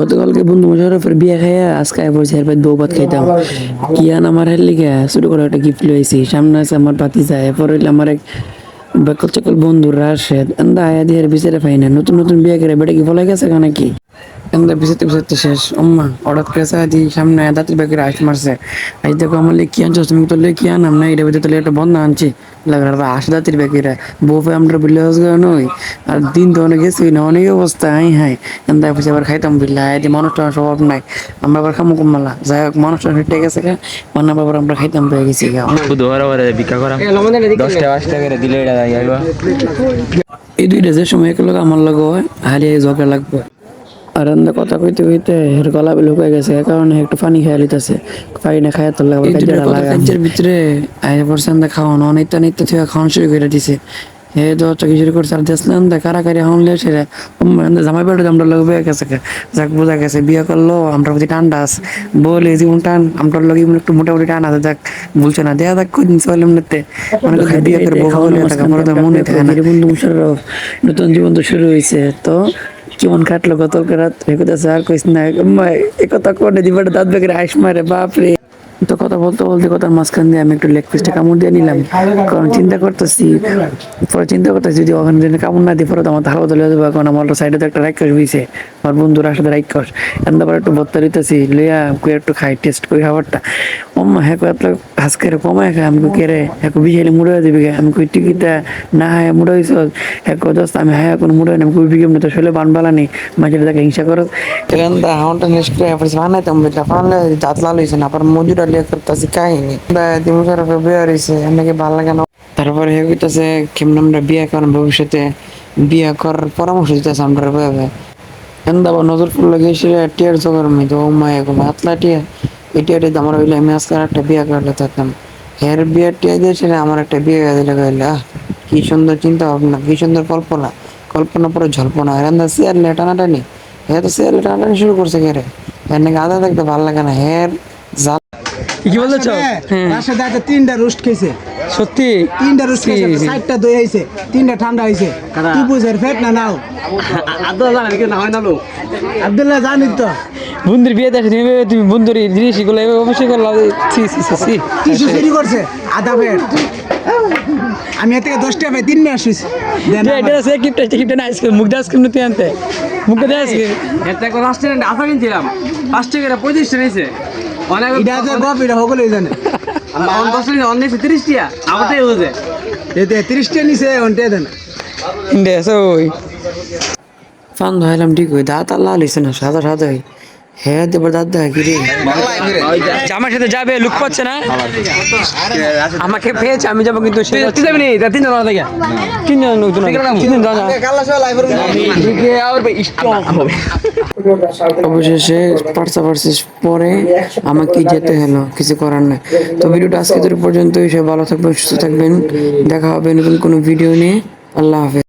গতকালকে বন্ধু মোশারফের বিয়ে খাইয়া আজকে আয় পড়ছি এরপর বউ ভাত খাইতাম। কিয়ান আমার হের লিগে ছোট করে একটা গিফট লইছি সামনে আছে আমার পাতি যায় এরপর আমার এক বেকল চকল বন্ধুরা রাশেদ। এন্দা আয়া দিয়ে বিচারে পাই না নতুন নতুন বিয়ে করে বেটা কি ফলাই গেছে কেন কি এন্দা বিচারতে বিচারতে শেষ। অম্মা হঠাৎ করে দি সামনে দাঁতের ব্যাগের আশ মারছে। আজ দেখো আমার লে কি আনছো তুমি তো লে কি আনাম না এটা ভিতরে একটা বন্ধ আনছি। লাগা আশ দাঁতের ব্যাগের বউ ফে আমরা বিল্লে নই আর দিন তো অনেক গেছি না অনেক অবস্থা হাই হাই এন্দা পয়সা আবার খাইতাম বিল্লা এদি মানুষটা স্বভাব নাই। আমরা আবার খামু কমালা যাই হোক মানুষটা হেঁটে গেছে গা মানে আবার আমরা খাইতাম পেয়ে গেছি গা। বুধবার ওরে ভিক্ষা করা দশটা পাঁচটা করে দিলে এটা এই দুইটা যে সময় একলগ আমার লগ হয় হারিয়ে ঝগড়া লাগবে। আর এন্দা কথা কইতে কইতে হের গলা হয়ে গেছে কারণে একটু পানি খেয়ে লিতেছে পানি না খায় তোর লাগে কাজের ভিতরে আয় পড়ছে এন্দা খাওয়ানো অনেকটা নিত্য থেকে খাওয়ানো শুরু করে দিছে। হে তো চকি শুরু করছে আর দেখলাম দা কারা কারি হাউন লে সেরে জামাই বেড়ে আমরা লগে বিয়ে গেছে যাক বোঝা গেছে বিয়ে করল আমরা প্রতি টানটা আছে বলে জীবন টান আমরা লগে একটু মোটামুটি টান আছে যাক বলছে না দেয়া যাক কদিন চলে এমনিতে। মানে বিয়ে করে বউ হলে টাকা পরে মনে থাকে না। নতুন জীবন তো শুরু হয়েছে তো কেমন কাটলো গতকাল রাত? রেখেছে স্যার কইস না এ কথা কোনে দিবার দাঁত বেগের আইস মারে বাপরে। তো কথা বলতে বলতে কথার মাঝখান দিয়ে আমি একটু লেগ পিসটা কামড় দিয়ে নিলাম কারণ চিন্তা করতেছি পরে চিন্তা করতেছি যদি ওখানে যদি কামড় না দিয়ে পরে তো আমার ধারা বদলে যাবে কারণ আমার সাইডে তো একটা রাক্ষস হয়েছে আমার বন্ধুর আসলে রাক্ষস এমন পরে একটু বত্তা দিতেছি লইয়া একটু খাই টেস্ট করি খাবারটা অম্মা হ্যাঁ এত করে কমায় খায় আমি কে রে হ্যাঁ বিহালি মুড়ে দিবি। আমি কই টিকিটা না হায় মুড়ে হইছ হ্যাঁ দোস্ত আমি হায় কোনো মুড়ে আমি কই না তো শৈলে বান বালানি মাঝে তাকে হিংসা করো এখান হাউনটা নেক্সট করে এবার বানাই তো বুঝলা পারলে দাঁত লাল হইছে না আবার মজুরা লিয়ে কাহিনী। আমাকে লাগে না হে কইতাছে কেমন আমরা বিয়ে করার ভবিষ্যতে বিয়ে পরামর্শ আমরা ভাবে নজর টিয়ার মেয়ে ও মা এই আমার হইলে আমি একটা বিয়ে করলে থাকতাম হের টিয়া আমার একটা বিয়ে কি সুন্দর চিন্তা ভাবনা, কি সুন্দর কল্পনা। কল্পনা পরে ঝল্পনা। আর লেটানাটানি হ্যাঁ তো সিয়ার লেটানাটানি শুরু করছে কে রে হ্যাঁ নাকি আধা থাকতে ভালো লাগে না হের কি বলছো রাশেদ একটা তিনটা রোস্ট খেয়েছে। সত্যি? তিনটা রোস্ট খেয়েছে চারটা দই হয়েছে তিনটা ঠান্ডা হয়েছে কি বুঝের ফেট না নাও? আব্দুল্লাহ জানি তো। বন্ধুর বিয়ে দেখে তুমি তুমি বন্ধুর জিনিস এগুলো অবশ্যই করলাম সি সি সি সি কিছু চুরি করছে? আধা ফেট আমি এর থেকে দশটা পাই তিন মাস হয়েছে এটা সে কিপটা কিপটা না আইসক্রিম মুখ দিয়ে আইসক্রিম নিতে আনতে। মুখ দিয়ে আইসক্রিম। এটা একটা রেস্টুরেন্ট আশা কিনছিলাম। পাঁচ টাকা পঁয়ত্রিশটা নিয়েছে। অনেক এটা যে গপ এটা সকলেই জানে। দশ টাকা অন্য তিরিশ টাকা আমারটাই হয়েছে এতে তিরিশটা নিছে অন্টে দেন। দেশ ওই। ফান ধরাইলাম ঠিক ওই দাঁত আল্লাহ লিছে না সাদা সাদা হ্যাঁ দেবার কি রে? আমার সাথে যাবে লুক পাচ্ছে না। আমাকে পেয়েছে আমি যাব কিন্তু সে তুই যাবি নি? তিন জন থেকে? তিনজন নতুন তিনজন জানা অবশেষে পার্সা পার্সিস পরে আমাকে যেতে হলো কিছু করার নাই। তো ভিডিওটা আজকে তোর পর্যন্তই সব ভালো থাকবেন সুস্থ থাকবেন। দেখা হবে নতুন কোনো ভিডিও নিয়ে। আল্লাহ হাফেজ।